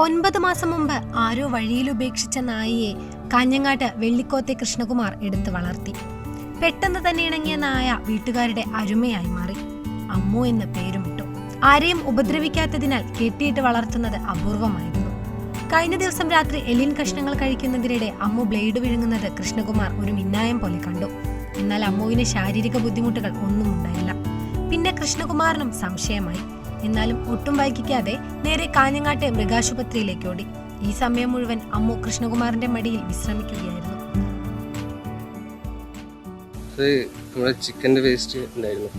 ഒൻപത് മാസം മുമ്പ് ആരോ വഴിയിൽ ഉപേക്ഷിച്ച നായയെ കാഞ്ഞങ്ങാട്ട് വെള്ളിക്കോത്തെ കൃഷ്ണകുമാർ എടുത്തു വളർത്തി. പെട്ടെന്ന് തന്നെ ഇണങ്ങിയ നായ വീട്ടുകാരുടെ അരുമയായി മാറി. അമ്മു എന്ന് പേരുമിട്ടു ആരെയും ഉപദ്രവിക്കാത്തതിനാൽ കെട്ടിയിട്ട് വളർത്തുന്നത് അപൂർവമായിരുന്നു. കഴിഞ്ഞ ദിവസം രാത്രി എലിൻ കഷ്ണങ്ങൾ കഴിക്കുന്നതിനിടെ അമ്മു ബ്ലേഡ് വിഴുങ്ങുന്നത് കൃഷ്ണകുമാർ ഒരു മിന്നായം പോലെ കണ്ടു. എന്നാൽ അമ്മുവിന് ശാരീരിക ബുദ്ധിമുട്ടുകൾ ഒന്നും ഉണ്ടായില്ല. പിന്നെ കൃഷ്ണകുമാറിനും സംശയമായി. എന്നാലും ഒട്ടും വൈകിക്കാതെ നേരെ കാഞ്ഞങ്ങാട്ടെ മൃഗാശുപത്രിയിലേക്ക് ഓടി. ഈ സമയം മുഴുവൻ അമ്മു കൃഷ്ണകുമാറിന്റെ മടിയിൽ വിശ്രമിക്കുകയായിരുന്നു. നമ്മുടെ ചിക്കന്റെ വേസ്റ്റ് ഉണ്ടായിരുന്നു.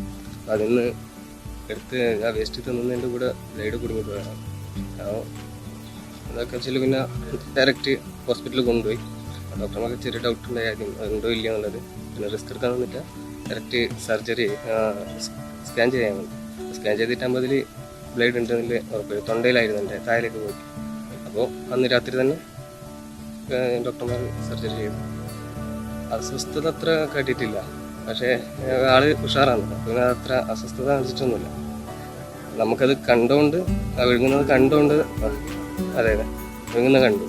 അതിന്ന് എടുത്ത് ആ വേസ്റ്റ് തിന്നുന്നതിന്റെ കൂടെ ബ്ലേഡ് കുടുങ്ങി പോയതാണ്. അപ്പോൾ അതൊക്കെ വെച്ചാൽ പിന്നെ ഡയറക്റ്റ് ഹോസ്പിറ്റലിൽ കൊണ്ടുപോയി. ഡോക്ടർമാർക്ക് ചെറിയ ഡൗട്ട് ഉണ്ടായി ആദ്യം അതുണ്ടോ ഇല്ല എന്നുള്ളത് പിന്നെ റിസ്ക് എടുക്കാൻ വന്നിട്ട് ഡയറക്റ്റ് സർജറി സ്കാൻ ചെയ്യാൻ വന്നു സ്കാൻ ചെയ്തിട്ട് അമ്പതിൽ ബ്ലേഡ് ഉണ്ടെന്നില്ല ഉറപ്പില്ല തൊണ്ടയിലായിരുന്നു എന്റെ താഴേക്ക് പോയി. അപ്പോൾ അന്ന് രാത്രി തന്നെ ഡോക്ടർമാർ സർജറി ചെയ്തു. അസ്വസ്ഥത അത്ര കാട്ടിയിട്ടില്ല പക്ഷേ ആൾ ഉഷാറാണ്. പിന്നെ അത്ര അസ്വസ്ഥത കാണിച്ചിട്ടൊന്നുമില്ല. നമുക്കത് കണ്ടോണ്ട് ആ വിഴുങ്ങുന്നത് കണ്ടുകൊണ്ട് ആ, അതെ അതെ വിഴുങ്ങുന്നത് കണ്ടു.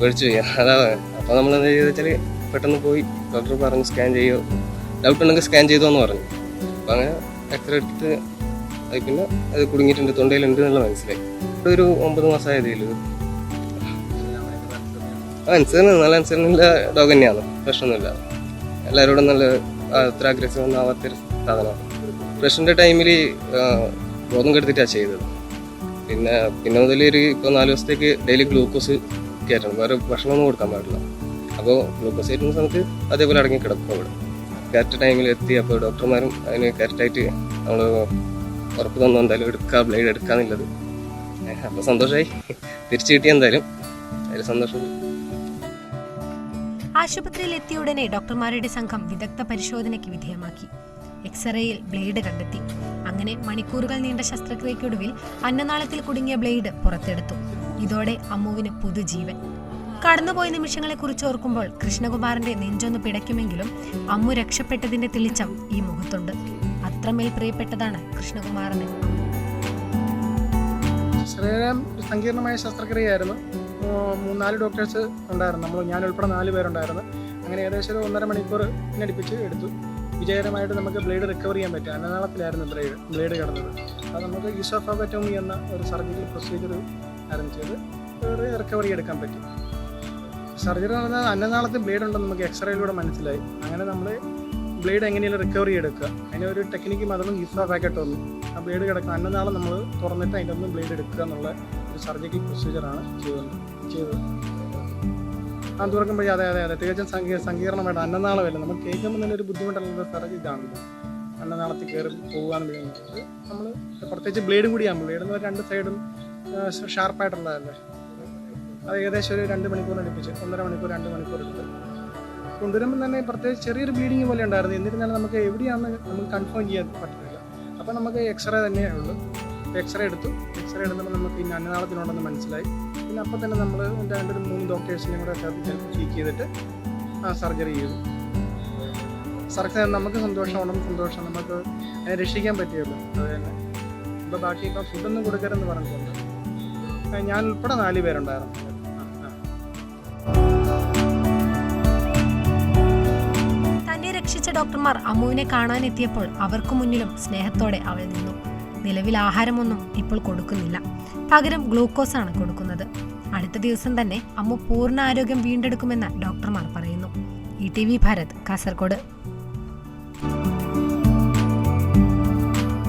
പേടിച്ചു പോയി. അതാ അപ്പോൾ നമ്മൾ എന്താ ചെയ്തെന്ന് വെച്ചാൽ പെട്ടെന്ന് പോയി ഡോക്ടർ പറഞ്ഞു സ്കാൻ ചെയ്യോ. ഡൗട്ട് ഉണ്ടെങ്കിൽ സ്കാൻ ചെയ്തോ എന്ന് പറഞ്ഞു. അപ്പം അങ്ങനെ എക്സ്റേ എടുത്ത് അത് കുടുങ്ങിയിട്ടുണ്ട് തൊണ്ടയിലുണ്ട് എന്നുള്ള മനസ്സിലായി. ഒരു ഒമ്പത് മാസമായതേ അനുസരണം നല്ല അനുസരണമുള്ള ഡോഗ് തന്നെയാണ്. പ്രശ്നമൊന്നുമില്ല. എല്ലാവരോടും നല്ല അത്ര അഗ്രസീവ് ഒന്നും ആവാത്തൊരു സാധനമാണ്. പ്രഷറിന്റെ ടൈമിൽ ബോധം കെടുത്തിട്ടാണ് ചെയ്തത്. പിന്നെ പിന്നെ മുതൽ ഒരു ഇപ്പോൾ നാല് ദിവസത്തേക്ക് ഡെയിലി ഗ്ലൂക്കോസ് കയറ്റണം വേറെ ഭക്ഷണമൊന്നും കൊടുക്കാൻ പാടില്ല. അപ്പോൾ ഗ്ലൂക്കോസ് കയറ്റുന്ന സമയത്ത് അതേപോലെ അടങ്ങി കിടക്കും അവിടെ. കറക്റ്റ് ടൈമിൽ എത്തി. അപ്പോൾ ഡോക്ടർമാരും അതിന് കറക്റ്റായിട്ട് നമ്മൾ ഉറപ്പ് തന്നു. എന്തായാലും എടുക്കുക ബ്ലേഡ് എടുക്കാന്നുള്ളത് അപ്പോൾ സന്തോഷമായി തിരിച്ചു കിട്ടി എന്തായാലും. അതിൽ സന്തോഷം. ആശുപത്രിയിൽ എത്തിയ ഉടനെ ഡോക്ടർമാരുടെ സംഘം വിദഗ്ധ പരിശോധനയ്ക്ക് വിധേയമാക്കി. എക്സ്റേയിൽ ബ്ലേഡ് കണ്ടെത്തി. അങ്ങനെ മണിക്കൂറുകൾ നീണ്ട ശസ്ത്രക്രിയയ്ക്കൊടുവിൽ അന്നനാളത്തിൽ കുടുങ്ങിയ ബ്ലേഡ് പുറത്തെടുത്തു. ഇതോടെ അമ്മുവിന് പുതുജീവൻ. കടന്നുപോയ നിമിഷങ്ങളെ കുറിച്ച് ഓർക്കുമ്പോൾ കൃഷ്ണകുമാറിന്റെ നെഞ്ചൊന്ന് പിടയ്ക്കുമെങ്കിലും അമ്മു രക്ഷപ്പെട്ടതിന്റെ തെളിച്ചം ഈ മുഖത്തുണ്ട്. അത്രമേൽ പ്രിയപ്പെട്ടതാണ് കൃഷ്ണകുമാറിന്. ശരീരം സങ്കീർണമായ ശസ്ത്രക്രിയയായിരുന്നു. മൂന്നാൽ ഡോക്ടേഴ്സ് ഉണ്ടായിരുന്നു. നമ്മൾ ഞാൻ ഉൾപ്പെടെ നാല് പേരുണ്ടായിരുന്നു. അങ്ങനെ ഏകദേശം ഒരു ഒന്നര മണിക്കൂർ അടുപ്പിച്ച് എടുത്തു. വിജയകരമായിട്ട് നമുക്ക് ബ്ലേഡ് റിക്കവർ ചെയ്യാൻ പറ്റും അന്നനാളത്തിലായിരുന്നു ബ്ലേഡ് ബ്ലേഡ് കിടന്നത്. അത് നമുക്ക് ഈസോഫാഗറ്റോമി എന്ന ഒരു സർജിക്കൽ പ്രൊസീജിയർ ആരംഭിച്ചത് റിക്കവറി എടുക്കാൻ പറ്റും. സർജറി നടന്നാൽ അന്നനാളത്തിൽ ബ്ലേഡ് ഉണ്ടെന്ന് നമുക്ക് എക്സ്റേയിലൂടെ മനസ്സിലായി. അങ്ങനെ നമ്മൾ ബ്ലേഡ് എങ്ങനെയാണ് റിക്കവറി എടുക്കുക. അതിന് ഒരു ടെക്നിക്ക് മാത്രം ഈസോഫാഗറ്റോമി ആ ബ്ലേഡ് കിടക്കുക അന്നനാളം നമ്മൾ തുറന്നിട്ട് അതിന്റെ ഒന്ന് ബ്ലേഡ് എടുക്കുക എന്നുള്ള ഒരു സർജിക്കൽ പ്രൊസീജിയറാണ് ചെയ്തത്. ചെയ്തത്. ആ തുറക്കുമ്പോഴേ അതെ അതെ അതെ. തികച്ചും സങ്കീ സങ്കീർണമായിട്ട് അന്നനാളമല്ല. നമ്മൾ കേൾക്കുമ്പോൾ തന്നെ ഒരു ബുദ്ധിമുട്ടുള്ള സർജ് ഇതാണ് അന്നനാളത്തിൽ കയറി പോകാന്ന് പറയുന്നത് നമ്മൾ പ്രത്യേകിച്ച് ബ്ലേഡും കൂടിയാണ് ബ്ലേഡ് എന്ന് പറഞ്ഞാൽ രണ്ട് സൈഡും ഷാർപ്പായിട്ടുള്ളതല്ലേ അത് ഏകദേശം ഒരു രണ്ട് മണിക്കൂർ അടുപ്പിച്ച് ഒന്നര മണിക്കൂർ രണ്ട് മണിക്കൂർ എടുത്ത്. കൊണ്ടുവരുമ്പോൾ തന്നെ പ്രത്യേകിച്ച് ചെറിയൊരു ബ്ലീഡിങ് പോലെ ഉണ്ടായിരുന്നു. എന്നിരുന്നാലും നമുക്ക് എവിടെയാണെന്ന് നമുക്ക് കൺഫേം ചെയ്യാൻ പറ്റില്ല അപ്പോൾ നമുക്ക് എക്സ്റേ തന്നെ ഉള്ളൂ. എക്സ്റേ എടുത്തു. എക്സ്റേ എടുത്തപ്പോൾ നമുക്ക് ഇനി അന്നനാളത്തിനുണ്ടെന്ന് മനസ്സിലായി. പിന്നെ അപ്പോൾ തന്നെ നമ്മൾ രണ്ടൊരു മൂന്ന് ഡോക്ടേഴ്സിനെയും കൂടെ ചേർത്ത് ചീക്ക് ചെയ്തിട്ട് ആ സർജറി ചെയ്തു. സർജറി നമുക്ക് സന്തോഷമാണ് സന്തോഷം. നമുക്ക് രക്ഷിക്കാൻ പറ്റിയല്ലോ. അത് തന്നെ. ഇപ്പോൾ ബാക്കി ഇപ്പം ഫുഡൊന്നും കൊടുക്കരുതെന്ന് പറഞ്ഞിട്ടുണ്ട്. ഞാൻ ഉൾപ്പെടെ നാല് പേരുണ്ടായിരുന്നു. രക്ഷിച്ച ഡോക്ടർമാർ അമ്മുവിനെ കാണാനെത്തിയപ്പോൾ അവർക്കു മുന്നിലും സ്നേഹത്തോടെ അവൾ നിന്നു. നിലവിൽ ആഹാരമൊന്നും ഇപ്പോൾ കൊടുക്കുന്നില്ല. പകരം ഗ്ലൂക്കോസ് ആണ് കൊടുക്കുന്നത്. അടുത്ത ദിവസം തന്നെ അമ്മു പൂർണ ആരോഗ്യം വീണ്ടെടുക്കുമെന്ന് ഡോക്ടർമാർ പറയുന്നു. E T V Bharat Kasaragod.